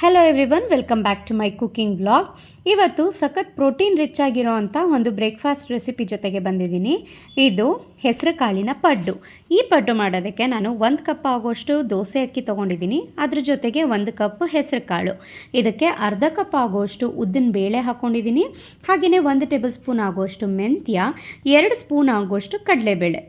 Hello everyone welcome back to my cooking blog ಇವತ್ತು ಸಖತ್ protein rich ಆಗಿರೋವಂಥ ಒಂದು breakfast recipe ಜೊತೆಗೆ ಬಂದಿದ್ದೀನಿ. ಇದು ಹೆಸರು ಕಾಳಿನ ಪಡ್ಡು. ಈ ಪಡ್ಡು ಮಾಡೋದಕ್ಕೆ ನಾನು ಒಂದು ಕಪ್ ಆಗೋಷ್ಟು ದೋಸೆ ಅಕ್ಕಿ ತೊಗೊಂಡಿದ್ದೀನಿ. ಅದ್ರ ಜೊತೆಗೆ ಒಂದು ಕಪ್ ಹೆಸರು ಕಾಳು ಇದಕ್ಕೆ ಅರ್ಧ ಕಪ್ ಆಗೋಷ್ಟು ಉದ್ದಿನ ಬೇಳೆ ಹಾಕ್ಕೊಂಡಿದ್ದೀನಿ ಹಾಗೆಯೇ ಒಂದು ಟೇಬಲ್ ಸ್ಪೂನ್ ಆಗೋಷ್ಟು ಮೆಂತ್ಯ, ಎರಡು ಸ್ಪೂನ್ ಆಗೋಷ್ಟು ಕಡಲೆಬೇಳೆ.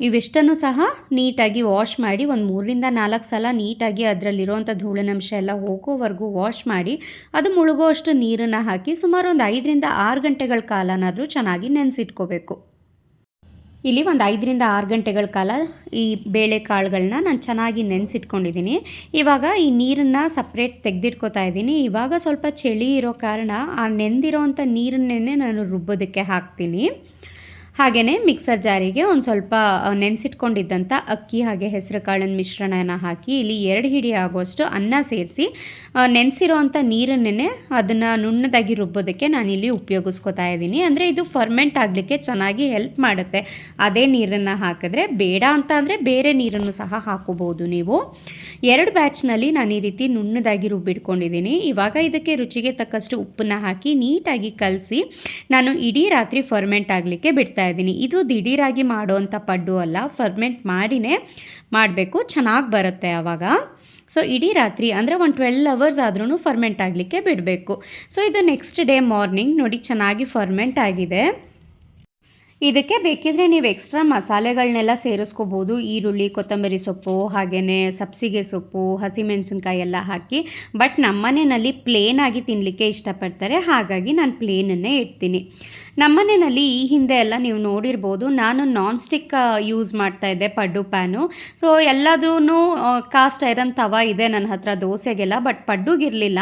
ಇವಿಷ್ಟನ್ನು ಸಹ ನೀಟಾಗಿ ವಾಶ್ ಮಾಡಿ ಒಂದು ಮೂರರಿಂದ ನಾಲ್ಕು ಸಲ ನೀಟಾಗಿ ಅದರಲ್ಲಿರುವಂಥ ಧೂಳಿನಂಶ ಎಲ್ಲ ಹೋಗೋವರೆಗೂ ವಾಶ್ ಮಾಡಿ ಅದು ಮುಳುಗುವಷ್ಟು ನೀರನ್ನು ಹಾಕಿ ಸುಮಾರು ಒಂದು ಐದರಿಂದ ಆರು ಗಂಟೆಗಳ ಕಾಲನಾದರೂ ಚೆನ್ನಾಗಿ ನೆನೆಸಿಟ್ಕೋಬೇಕು. ಇಲ್ಲಿ ಒಂದು ಐದರಿಂದ ಆರು ಗಂಟೆಗಳ ಕಾಲ ಈ ಬೇಳೆ ಕಾಳುಗಳನ್ನ ನಾನು ಚೆನ್ನಾಗಿ ನೆನೆಸಿಟ್ಕೊಂಡಿದ್ದೀನಿ. ಇವಾಗ ಈ ನೀರನ್ನು ಸಪ್ರೇಟ್ ತೆಗೆದಿಟ್ಕೋತಾ ಇದ್ದೀನಿ. ಇವಾಗ ಸ್ವಲ್ಪ ಚಳಿ ಇರೋ ಕಾರಣ ಆ ನೆಂದಿರೋವಂಥ ನೀರನ್ನೇ ನಾನು ರುಬ್ಬೋದಕ್ಕೆ ಹಾಕ್ತೀನಿ. ಹಾಗೆಯೇ ಮಿಕ್ಸರ್ ಜಾರಿಗೆ ಒಂದು ಸ್ವಲ್ಪ ನೆನೆಸಿಟ್ಕೊಂಡಿದ್ದಂಥ ಅಕ್ಕಿ ಹಾಗೆ ಹೆಸರು ಕಾಳಿನ ಮಿಶ್ರಣನ ಹಾಕಿ ಇಲ್ಲಿ ಎರಡು ಹಿಡಿ ಆಗುವಷ್ಟು ಅನ್ನ ಸೇರಿಸಿ ನೆನೆಸಿರೋ ಅಂಥ ನೀರನ್ನೇ ಅದನ್ನು ನುಣ್ಣದಾಗಿ ರುಬ್ಬೋದಕ್ಕೆ ನಾನಿಲ್ಲಿ ಉಪಯೋಗಿಸ್ಕೊತಾ ಇದ್ದೀನಿ. ಅಂದರೆ ಇದು ಫರ್ಮೆಂಟ್ ಆಗಲಿಕ್ಕೆ ಚೆನ್ನಾಗಿ ಹೆಲ್ಪ್ ಮಾಡುತ್ತೆ. ಅದೇ ನೀರನ್ನು ಹಾಕಿದ್ರೆ ಬೇಡ ಅಂತ ಅಂದರೆ ಬೇರೆ ನೀರನ್ನು ಸಹ ಹಾಕೋಬೋದು ನೀವು. ಎರಡು ಬ್ಯಾಚ್ನಲ್ಲಿ ನಾನು ಈ ರೀತಿ ನುಣ್ಣದಾಗಿ ರುಬ್ಬಿಟ್ಕೊಂಡಿದ್ದೀನಿ. ಇವಾಗ ಇದಕ್ಕೆ ರುಚಿಗೆ ತಕ್ಕಷ್ಟು ಉಪ್ಪನ್ನು ಹಾಕಿ ನೀಟಾಗಿ ಕಲಸಿ, ನಾನು ಇಡೀ ರಾತ್ರಿ ಫರ್ಮೆಂಟ್ ಆಗಲಿಕ್ಕೆ ಬಿಡ್ತಾ ಇದ್ದೀನಿ. ಇದು ದಿಢೀರಾಗಿ ಮಾಡುವಂಥ ಪಡ್ಡು ಅಲ್ಲ ಫರ್ಮೆಂಟ್ ಮಾಡಿನೇ ಮಾಡಬೇಕು, ಚೆನ್ನಾಗಿ ಬರುತ್ತೆ ಆವಾಗ ಸೊ ಇಡೀ ರಾತ್ರಿ, ಅಂದರೆ ಒಂದು ಟ್ವೆಲ್ ಅವರ್ಸ್ ಆದ್ರೂ ಫರ್ಮೆಂಟ್ ಆಗಲಿಕ್ಕೆ ಬಿಡಬೇಕು. ಸೊ ಇದು ನೆಕ್ಸ್ಟ್ ಡೇ ಮಾರ್ನಿಂಗ್ ನೋಡಿ ಚೆನ್ನಾಗಿ ಫರ್ಮೆಂಟ್ ಆಗಿದೆ. ಇದಕ್ಕೆ ಬೇಕಿದ್ರೆ ನೀವು ಎಕ್ಸ್ಟ್ರಾ ಮಸಾಲೆಗಳನ್ನೆಲ್ಲ ಸೇರಿಸ್ಕೋಬೋದು. ಈರುಳ್ಳಿ, ಕೊತ್ತಂಬರಿ ಸೊಪ್ಪು ಹಾಗೆಯೇ ಸಬ್ಸಿಗೆ ಸೊಪ್ಪು, ಹಸಿಮೆಣಸಿನ್ಕಾಯಿ ಎಲ್ಲ ಹಾಕಿ. ಬಟ್ ನಮ್ಮನೆಯಲ್ಲಿ ಆಗಿ ತಿನ್ನಲಿಕ್ಕೆ ಇಷ್ಟಪಡ್ತಾರೆ. ಹಾಗಾಗಿ ನಾನು ಪ್ಲೇನನ್ನೇ ಇಡ್ತೀನಿ. ನಮ್ಮನೆಯಲ್ಲಿ ಈ ಹಿಂದೆ ಎಲ್ಲ ನೀವು ನೋಡಿರ್ಬೋದು, ನಾನು ನಾನ್ ಸ್ಟಿಕ್ ಯೂಸ್ ಮಾಡ್ತಾ ಇದ್ದೆ ಪಡ್ಡು ಪ್ಯಾನು. ಸೊ ಎಲ್ಲಾದ್ರೂ ಕಾಸ್ಟ್ ಐರನ್ ತವ ಇದೆ ನನ್ನ ಹತ್ರ ದೋಸೆಗೆಲ್ಲ, ಬಟ್ ಪಡ್ಡುಗಿರಲಿಲ್ಲ.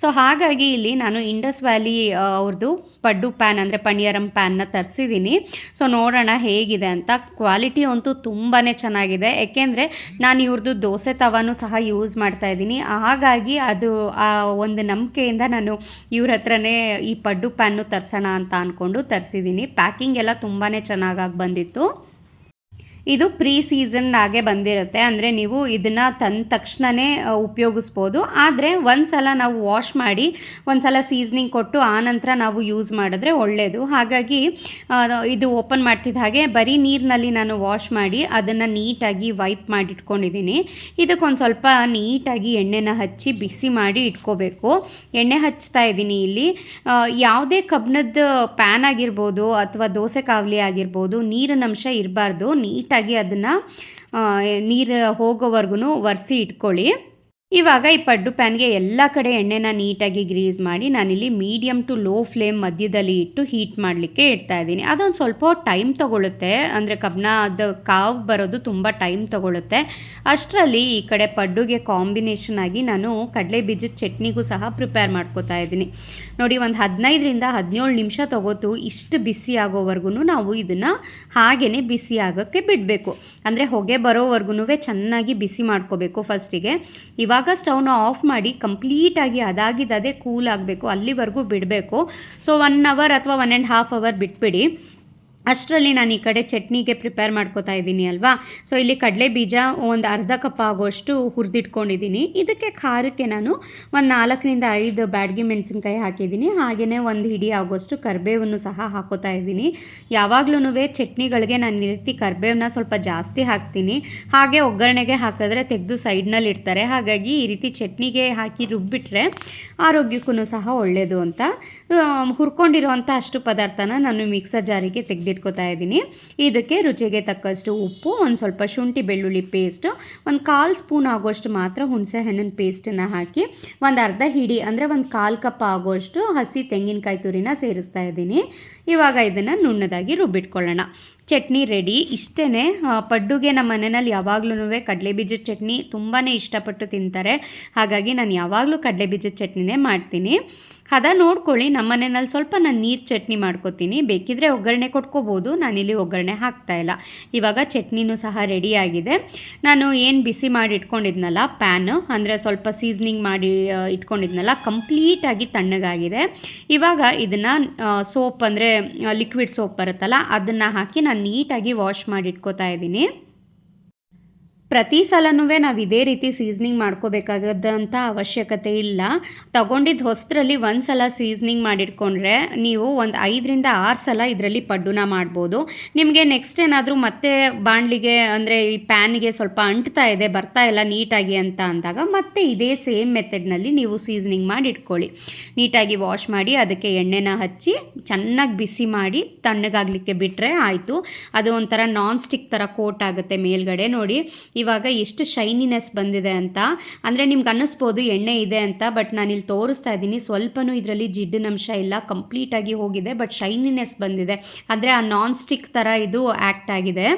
ಸೊ ಹಾಗಾಗಿ ಇಲ್ಲಿ ನಾನು ಇಂಡಸ್ ವ್ಯಾಲಿ ಅವ್ರದ್ದು ಪಡ್ಡು ಪ್ಯಾನ್ ಅಂದರೆ ಪಣಿಯರಂ ಪ್ಯಾನ್ನ ತರಿಸಿದ್ದೀನಿ ಸೊ ನೋಡೋಣ ಹೇಗಿದೆ ಅಂತ. ಕ್ವಾಲಿಟಿ ಅಂತೂ ತುಂಬಾ ಚೆನ್ನಾಗಿದೆ. ಏಕೆಂದರೆ ನಾನು ಇವ್ರದ್ದು ದೋಸೆ ತವಾನು ಸಹ ಯೂಸ್ ಮಾಡ್ತಾ ಇದ್ದೀನಿ. ಹಾಗಾಗಿ ಅದು ಆ ಒಂದು ನಂಬಿಕೆಯಿಂದ ನಾನು ಇವ್ರ ಹತ್ರನೇ ಈ ಪಡ್ಡು ಪ್ಯಾನ್ನು ತರಿಸೋಣ ಅಂತ ಅಂದ್ಕೊಂಡು ತರಿಸಿದ್ದೀನಿ ಪ್ಯಾಕಿಂಗ್ ಎಲ್ಲ ತುಂಬಾ ಚೆನ್ನಾಗಾಗಿ ಬಂದಿತ್ತು. ಇದು ಪ್ರೀ ಸೀಸನ್ನಾಗೆ ಬಂದಿರುತ್ತೆ. ಅಂದರೆ ನೀವು ಇದನ್ನು ತಂದ ತಕ್ಷಣವೇ ಉಪಯೋಗಿಸ್ಬೋದು. ಆದರೆ ಒಂದು ಸಲ ನಾವು ವಾಶ್ ಮಾಡಿ ಒಂದು ಸಲ ಸೀಸನಿಂಗ್ ಕೊಟ್ಟು ಆನಂತರ ನಾವು ಯೂಸ್ ಮಾಡಿದ್ರೆ ಒಳ್ಳೆಯದು ಹಾಗಾಗಿ ಇದು ಓಪನ್ ಮಾಡ್ತಿದ್ದ ಹಾಗೆ ಬರೀ ನೀರಿನಲ್ಲಿ ನಾನು ವಾಶ್ ಮಾಡಿ ಅದನ್ನು ನೀಟಾಗಿ ವೈಪ್ ಮಾಡಿ ಇಟ್ಕೊಂಡಿದ್ದೀನಿ ಇದಕ್ಕೊಂದು ಸ್ವಲ್ಪ ನೀಟಾಗಿ ಎಣ್ಣೆನ ಹಚ್ಚಿ ಬಿಸಿ ಮಾಡಿ ಇಟ್ಕೋಬೇಕು. ಎಣ್ಣೆ ಹಚ್ತಾ ಇದ್ದೀನಿ ಇಲ್ಲಿ. ಯಾವುದೇ ಕಬ್ಬಿಣದ ಪ್ಯಾನ್ ಆಗಿರ್ಬೋದು ಅಥವಾ ದೋಸೆ ಕಾವಲಿ ಆಗಿರ್ಬೋದು, ನೀರಿನ ಅಂಶ ಇರಬಾರ್ದು. ನೀಟಾಗಿ ನೀಟಾಗಿ ಅದನ್ನು ನೀರು ಹೋಗೋವರೆಗೂ ಒರೆಸಿ ಇಟ್ಕೊಳ್ಳಿ. ಇವಾಗ ಈ ಪಡ್ಡು ಪ್ಯಾನ್ಗೆ ಎಲ್ಲ ಕಡೆ ಎಣ್ಣೆನ ನೀಟಾಗಿ ಗ್ರೀಸ್ ಮಾಡಿ ನಾನಿಲ್ಲಿ ಮೀಡಿಯಮ್ ಟು ಲೋ ಫ್ಲೇಮ್ ಮಧ್ಯದಲ್ಲಿ ಇಟ್ಟು ಹೀಟ್ ಮಾಡಲಿಕ್ಕೆ ಇಡ್ತಾ ಇದ್ದೀನಿ. ಅದೊಂದು ಸ್ವಲ್ಪ ಟೈಮ್ ತೊಗೊಳುತ್ತೆ. ಅಂದರೆ ಕಬ್ಬನ ಅದು ಕಾವು ಬರೋದು ತುಂಬ ಟೈಮ್ ತೊಗೊಳುತ್ತೆ. ಅಷ್ಟರಲ್ಲಿ ಈ ಕಡೆ ಪಡ್ಡುಗೆ ಕಾಂಬಿನೇಷನ್ ಆಗಿ ನಾನು ಕಡಲೆ ಬೀಜದ ಚಟ್ನಿಗೂ ಸಹ ಪ್ರಿಪೇರ್ ಮಾಡ್ಕೋತಾ ಇದ್ದೀನಿ. ನೋಡಿ, ಒಂದು ಹದಿನೈದರಿಂದ ಹದಿನೇಳು ನಿಮಿಷ ತೊಗೋತು ಇಷ್ಟು ಬಿಸಿ ಆಗೋವರೆಗೂ ನಾವು ಇದನ್ನು ಹಾಗೇ ಬಿಸಿ ಆಗೋಕ್ಕೆ ಬಿಡಬೇಕು. ಅಂದರೆ ಹೊಗೆ ಬರೋವರೆಗೂ ಚೆನ್ನಾಗಿ ಬಿಸಿ ಮಾಡ್ಕೋಬೇಕು ಫಸ್ಟಿಗೆ. ಇವಾಗ ಸ್ಟವ್ನ ಆಫ್ ಮಾಡಿ ಕಂಪ್ಲೀಟಾಗಿ ಅದೇ ಕೂಲ್ ಆಗಬೇಕು, ಅಲ್ಲಿವರೆಗೂ ಬಿಡಬೇಕು. ಸೊ ಒನ್ ಅವರ್ ಅಥವಾ ಒನ್ ಆ್ಯಂಡ್ ಹಾಫ್ ಅವರ್ ಬಿಟ್ಬಿಡಿ. ಅಷ್ಟರಲ್ಲಿ ನಾನು ಈ ಕಡೆ ಚಟ್ನಿಗೆ ಪ್ರಿಪೇರ್ ಮಾಡ್ಕೋತಾ ಇದ್ದೀನಿ ಅಲ್ವಾ? ಸೊ ಇಲ್ಲಿ ಕಡಲೆ ಬೀಜ ಒಂದು ಅರ್ಧ ಕಪ್ ಆಗೋಷ್ಟು ಹುರಿದಿಟ್ಕೊಂಡಿದ್ದೀನಿ. ಇದಕ್ಕೆ ಖಾರಕ್ಕೆ ನಾನು ಒಂದು ನಾಲ್ಕರಿಂದ ಐದು ಬ್ಯಾಡ್ಗಿ ಮೆಣಸಿನ್ಕಾಯಿ ಹಾಕಿದ್ದೀನಿ. ಹಾಗೆಯೇ ಒಂದು ಹಿಡಿ ಆಗೋಷ್ಟು ಕರಿಬೇವನ್ನು ಸಹ ಹಾಕೋತಾ ಇದ್ದೀನಿ. ಯಾವಾಗ್ಲೂ ಚಟ್ನಿಗಳಿಗೆ ನಾನು ಈ ರೀತಿ ಕರ್ಬೇವನ್ನ ಸ್ವಲ್ಪ ಜಾಸ್ತಿ ಹಾಕ್ತೀನಿ. ಹಾಗೆ ಒಗ್ಗರಣೆಗೆ ಹಾಕಿದ್ರೆ ತೆಗೆದು ಸೈಡ್ನಲ್ಲಿ ಇಡ್ತಾರೆ. ಹಾಗಾಗಿ ಈ ರೀತಿ ಚಟ್ನಿಗೆ ಹಾಕಿ ರುಬ್ಬಿಟ್ರೆ ಆರೋಗ್ಯಕ್ಕೂ ಸಹ ಒಳ್ಳೆಯದು ಅಂತ. ಹುರ್ಕೊಂಡಿರುವಂಥ ಅಷ್ಟು ಪದಾರ್ಥನ ನಾನು ಮಿಕ್ಸರ್ ಜಾರಿಗೆ ತೆಗೆದಿಟ್ಟು ಇಟ್ಕೋತಾ ಇದ್ದೀನಿ. ಇದಕ್ಕೆ ರುಚಿಗೆ ತಕ್ಕಷ್ಟು ಉಪ್ಪು, ಒಂದು ಸ್ವಲ್ಪ ಶುಂಠಿ ಬೆಳ್ಳುಳ್ಳಿ ಪೇಸ್ಟು ಒಂದು ಕಾಲು ಸ್ಪೂನ್ ಆಗೋಷ್ಟು ಮಾತ್ರ ಹುಣಸೆ ಹಣ್ಣಿನ ಪೇಸ್ಟನ್ನು ಹಾಕಿ, ಒಂದು ಅರ್ಧ ಹಿಡಿ, ಅಂದರೆ ಒಂದು ಕಾಲು ಕಪ್ ಆಗೋಷ್ಟು ಹಸಿ ತೆಂಗಿನಕಾಯಿ ತುರಿನ ಸೇರಿಸ್ತಾ ಇದ್ದೀನಿ. ಇವಾಗ ಇದನ್ನು ನುಣ್ಣದಾಗಿ ರುಬ್ಬಿಟ್ಕೊಳ್ಳೋಣ. ಚಟ್ನಿ ರೆಡಿ ಇಷ್ಟೇ ಪಡ್ಡುಗೆ ನಮ್ಮ ಮನೆಯಲ್ಲಿ ಯಾವಾಗ್ಲೂ ಕಡಲೆ ಬೀಜದ ಚಟ್ನಿ ತುಂಬಾ ಇಷ್ಟಪಟ್ಟು ತಿಂತಾರೆ. ಹಾಗಾಗಿ ನಾನು ಯಾವಾಗಲೂ ಕಡಲೆ ಬೀಜದ ಚಟ್ನಿನೇ ಮಾಡ್ತೀನಿ. ಹದ ನೋಡ್ಕೊಳ್ಳಿ, ನಮ್ಮ ಮನೆಯಲ್ಲಿ ಸ್ವಲ್ಪ ನಾನು ನೀರು ಚಟ್ನಿ ಮಾಡ್ಕೋತೀನಿ. ಬೇಕಿದ್ರೆ ಒಗ್ಗರಣೆ ಕೊಟ್ಕೋಬೋದು ನಾನಿಲ್ಲಿ ಒಗ್ಗರಣೆ ಹಾಕ್ತಾ ಇಲ್ಲ. ಇವಾಗ ಚಟ್ನಿನೂ ಸಹ ರೆಡಿಯಾಗಿದೆ ನಾನು ಏನು ಬಿಸಿ ಮಾಡಿ ಇಟ್ಕೊಂಡಿದ್ನಲ್ಲ ಪ್ಯಾನು ಅಂದರೆ ಸ್ವಲ್ಪ ಸೀಸ್ನಿಂಗ್ ಮಾಡಿ ಇಟ್ಕೊಂಡಿದ್ನಲ್ಲ, ಕಂಪ್ಲೀಟಾಗಿ ತಣ್ಣಗಾಗಿದೆ. ಇವಾಗ ಇದನ್ನು ಸೋಪ್ ಅಂದರೆ ಲಿಕ್ವಿಡ್ ಸೋಪ್ ಬರುತ್ತಲ್ಲ, ಅದನ್ನು ಹಾಕಿ ನಾನು ನೀಟಾಗಿ ವಾಶ್ ಮಾಡಿ ಇಟ್ಕೋತಾ ಇದ್ದೀನಿ. ಪ್ರತಿ ಸಲನೂ ನಾವು ಇದೇ ರೀತಿ ಸೀಸ್ನಿಂಗ್ ಮಾಡ್ಕೋಬೇಕಾಗದಂಥ ಅವಶ್ಯಕತೆ ಇಲ್ಲ. ತಗೊಂಡಿದ್ದ ಹೊಸದ್ರಲ್ಲಿ ಒಂದು ಸಲ ಸೀಸ್ನಿಂಗ್ ಮಾಡಿಟ್ಕೊಂಡ್ರೆ ನೀವು ಒಂದು ಐದರಿಂದ ಆರು ಸಲ ಇದರಲ್ಲಿ ಪಡ್ಡುನ ಮಾಡ್ಬೋದು. ನಿಮಗೆ ನೆಕ್ಸ್ಟ್ ಏನಾದರೂ ಮತ್ತೆ ಬಾಣಲಿಗೆ ಅಂದರೆ ಈ ಪ್ಯಾನ್ಗೆ ಸ್ವಲ್ಪ ಅಂಟ್ತಾ ಇದೆ, ಬರ್ತಾ ಇಲ್ಲ ನೀಟಾಗಿ ಅಂತ ಅಂದಾಗ ಮತ್ತೆ ಇದೇ ಸೇಮ್ ಮೆಥಡ್ನಲ್ಲಿ ನೀವು ಸೀಸ್ನಿಂಗ್ ಮಾಡಿ ಇಟ್ಕೊಳ್ಳಿ ನೀಟಾಗಿ ವಾಶ್ ಮಾಡಿ ಅದಕ್ಕೆ ಎಣ್ಣೆನ ಹಚ್ಚಿ ಚೆನ್ನಾಗಿ ಬಿಸಿ ಮಾಡಿ ತಣ್ಣಗಾಗಲಿಕ್ಕೆ ಬಿಟ್ಟರೆ ಆಯಿತು. ಅದು ಒಂಥರ ನಾನ್ ಸ್ಟಿಕ್ ಥರ ಕೋಟ್ ಆಗುತ್ತೆ ಮೇಲ್ಗಡೆ ನೋಡಿ. ಇವಾಗ ಎಷ್ಟು ಶೈನಿನೆಸ್ ಬಂದಿದೆ ಅಂತ. ಅಂದರೆ ನಿಮ್ಗೆ ಅನ್ನಿಸ್ಬೋದು ಎಣ್ಣೆ ಇದೆ ಅಂತ ಬಟ್ ನಾನು ಇಲ್ಲಿ ತೋರಿಸ್ತಾ ಇದ್ದೀನಿ. ಸ್ವಲ್ಪನೂ ಇದರಲ್ಲಿ ಜಿಡ್ಡಿನಂಶ ಇಲ್ಲ ಕಂಪ್ಲೀಟಾಗಿ ಹೋಗಿದೆ ಬಟ್ ಶೈನಿನೆಸ್ ಬಂದಿದೆ. ಅಂದರೆ ಆ ನಾನ್ ಸ್ಟಿಕ್ ಥರ ಇದು ಆ್ಯಕ್ಟ್ ಆಗಿದೆ.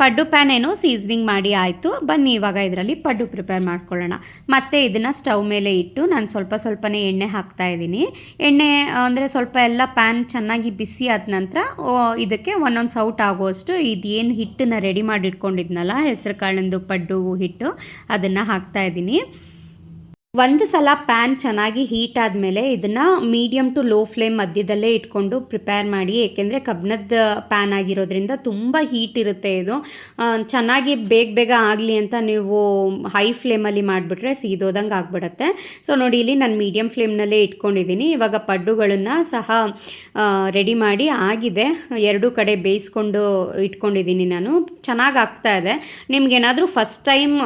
ಪಡ್ಡು ಪ್ಯಾನ್ ಏನು ಸೀಸನಿಂಗ್ ಮಾಡಿ ಆಯಿತು. ಬನ್ನಿ, ಇವಾಗ ಇದರಲ್ಲಿ ಪಡ್ಡು ಪ್ರಿಪೇರ್ ಮಾಡ್ಕೊಳ್ಳೋಣ. ಮತ್ತೆ ಇದನ್ನು ಸ್ಟವ್ ಮೇಲೆ ಇಟ್ಟು ನಾನು ಸ್ವಲ್ಪ ಸ್ವಲ್ಪನೇ ಎಣ್ಣೆ ಹಾಕ್ತಾ ಇದ್ದೀನಿ. ಎಣ್ಣೆ, ಅಂದರೆ ಸ್ವಲ್ಪ ಎಲ್ಲ ಪ್ಯಾನ್ ಚೆನ್ನಾಗಿ ಬಿಸಿ ಆದ ನಂತರ ಇದಕ್ಕೆ ಒಂದೊಂದು ಸೌಟ್ ಆಗುವಷ್ಟು ಇದೇನು ಹಿಟ್ಟನ್ನ ರೆಡಿ ಮಾಡಿ ಇಟ್ಕೊಂಡಿದ್ನಲ್ಲ ಹೆಸರು ಕಾಳಿಂದು ಪಡ್ಡು ಹಿಟ್ಟು, ಅದನ್ನು ಹಾಕ್ತಾ ಇದ್ದೀನಿ. ಒಂದು ಸಲ ಪ್ಯಾನ್ ಚೆನ್ನಾಗಿ ಹೀಟ್ ಆದಮೇಲೆ ಇದನ್ನು ಮೀಡಿಯಮ್ ಟು ಲೋ ಫ್ಲೇಮ್ ಮಧ್ಯದಲ್ಲೇ ಇಟ್ಕೊಂಡು ಪ್ರಿಪೇರ್ ಮಾಡಿ, ಏಕೆಂದರೆ ಕಬ್ಬಿಣದ ಪ್ಯಾನ್ ಆಗಿರೋದ್ರಿಂದ ತುಂಬ ಹೀಟ್ ಇರುತ್ತೆ ಇದು. ಚೆನ್ನಾಗಿ ಬೇಗ ಬೇಗ ಆಗಲಿ ಅಂತ ನೀವು ಹೈ ಫ್ಲೇಮಲ್ಲಿ ಮಾಡಿಬಿಟ್ರೆ ಸೀದೋದಂಗೆ ಆಗಿಬಿಡುತ್ತೆ. ಸೊ ನೋಡಿ, ಇಲ್ಲಿ ನಾನು ಮೀಡಿಯಮ್ ಫ್ಲೇಮ್ನಲ್ಲೇ ಇಟ್ಕೊಂಡಿದ್ದೀನಿ ಇವಾಗ ಪಡ್ಡುಗಳನ್ನು ಸಹ ರೆಡಿ ಮಾಡಿ ಆಗಿದೆ. ಎರಡೂ ಕಡೆ ಬೇಯಿಸ್ಕೊಂಡು ಇಟ್ಕೊಂಡಿದ್ದೀನಿ ನಾನು. ಚೆನ್ನಾಗಿ ಆಗ್ತಾ ಇದೆ. ನಿಮ್ಗೇನಾದರೂ ಫಸ್ಟ್ ಟೈಮ್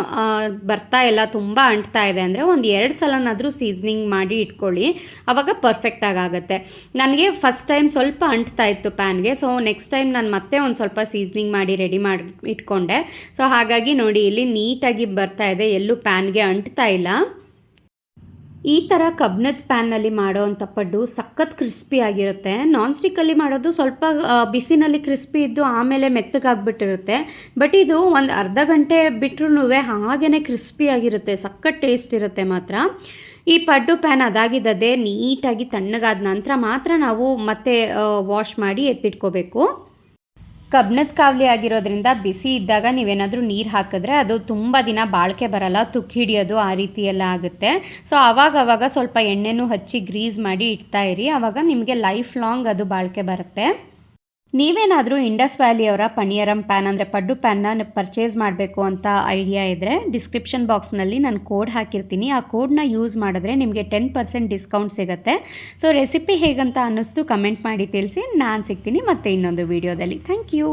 ಬರ್ತಾ ಇಲ್ಲ, ತುಂಬ ಅಂಟ್ತಾ ಇದೆ ಅಂದರೆ ಒಂದು ಎರಡು ಸಲನಾದರೂ ಸೀಸ್ನಿಂಗ್ ಮಾಡಿ ಇಟ್ಕೊಳ್ಳಿ. ಆವಾಗ ಪರ್ಫೆಕ್ಟಾಗಿ ಆಗುತ್ತೆ ನನಗೆ ಫಸ್ಟ್ ಟೈಮ್ ಸ್ವಲ್ಪ ಅಂಟ್ತಾ ಇತ್ತು ಪ್ಯಾನ್ಗೆ ಸೊ ನೆಕ್ಸ್ಟ್ ಟೈಮ್ ನಾನು ಮತ್ತೆ ಒಂದು ಸ್ವಲ್ಪ ಸೀಸ್ನಿಂಗ್ ಮಾಡಿ ರೆಡಿ ಮಾಡಿ ಇಟ್ಕೊಂಡೆ. ಸೊ ಹಾಗಾಗಿ ನೋಡಿ, ಇಲ್ಲಿ ನೀಟಾಗಿ ಬರ್ತಾ ಇದೆ. ಎಲ್ಲೂ ಪ್ಯಾನ್ಗೆ ಅಂಟ್ತಾ ಇಲ್ಲ. ಈ ಥರ ಕಬ್ಬಿಣದ ಪ್ಯಾನ್ನಲ್ಲಿ ಮಾಡೋ ಅಂಥ ಪಡ್ಡು ಸಖತ್ ಕ್ರಿಸ್ಪಿ ಆಗಿರುತ್ತೆ. ನಾನ್ ಸ್ಟಿಕ್ಕಲ್ಲಿ ಮಾಡೋದು ಸ್ವಲ್ಪ ಬಿಸಿನಲ್ಲಿ ಕ್ರಿಸ್ಪಿ ಇದ್ದು ಆಮೇಲೆ ಮೆತ್ತಗಾಗ್ಬಿಟ್ಟಿರುತ್ತೆ. ಬಟ್ ಇದು ಒಂದು ಅರ್ಧ ಗಂಟೆ ಬಿಟ್ರೂ ಹಾಗೇ ಕ್ರಿಸ್ಪಿ ಆಗಿರುತ್ತೆ, ಸಖತ್ ಟೇಸ್ಟ್ ಇರುತ್ತೆ ಮಾತ್ರ. ಈ ಪಡ್ಡು ಪ್ಯಾನ್ ಅದಾಗಿದ್ದದೇ ನೀಟಾಗಿ ತಣ್ಣಗಾದ ನಂತರ ಮಾತ್ರ ನಾವು ಮತ್ತೆ ವಾಶ್ ಮಾಡಿ ಎತ್ತಿಟ್ಕೋಬೇಕು. ಕಬ್ಬಿಣದ ಕಾವಲಿ ಆಗಿರೋದ್ರಿಂದ ಬಿಸಿ ಇದ್ದಾಗ ನೀವೇನಾದರೂ ನೀರು ಹಾಕಿದ್ರೆ ಅದು ತುಂಬ ದಿನ ಬಾಳಿಕೆ ಬರಲ್ಲ, ತುಕ್ಕಿ ಹಿಡಿಯೋದು ಆ ರೀತಿ ಎಲ್ಲ ಆಗುತ್ತೆ. ಸೊ ಆವಾಗ ಅವಾಗ ಸ್ವಲ್ಪ ಎಣ್ಣೆನೂ ಹಚ್ಚಿ ಗ್ರೀಸ್ ಮಾಡಿ ಇಡ್ತಾ ಇರಿ. ಆವಾಗ ನಿಮಗೆ ಲೈಫ್ ಲಾಂಗ್ ಅದು ಬಾಳಿಕೆ ಬರುತ್ತೆ. ನೀವೇನಾದರೂ ಇಂಡಸ್ ವ್ಯಾಲಿಯವರ ಪಣಿಯರಂ ಪ್ಯಾನ್ ಅಂದರೆ ಪಡ್ಡು ಪ್ಯಾನ್ನ ಪರ್ಚೇಸ್ ಮಾಡಬೇಕು ಅಂತ ಐಡಿಯಾ ಇದ್ದರೆ ಡಿಸ್ಕ್ರಿಪ್ಷನ್ ಬಾಕ್ಸ್ನಲ್ಲಿ ನಾನು ಕೋಡ್ ಹಾಕಿರ್ತೀನಿ. ಆ ಕೋಡ್ನ ಯೂಸ್ ಮಾಡಿದ್ರೆ ನಿಮಗೆ ಟೆನ್ ಪರ್ಸೆಂಟ್ ಡಿಸ್ಕೌಂಟ್ ಸಿಗುತ್ತೆ. ಸೊ ರೆಸಿಪಿ ಹೇಗಂತ ಅನ್ನಿಸ್ತು ಕಮೆಂಟ್ ಮಾಡಿ ತಿಳಿಸಿ. ನಾನು ಸಿಗ್ತೀನಿ ಮತ್ತೆ ಇನ್ನೊಂದು ವೀಡಿಯೋದಲ್ಲಿ. Thank you.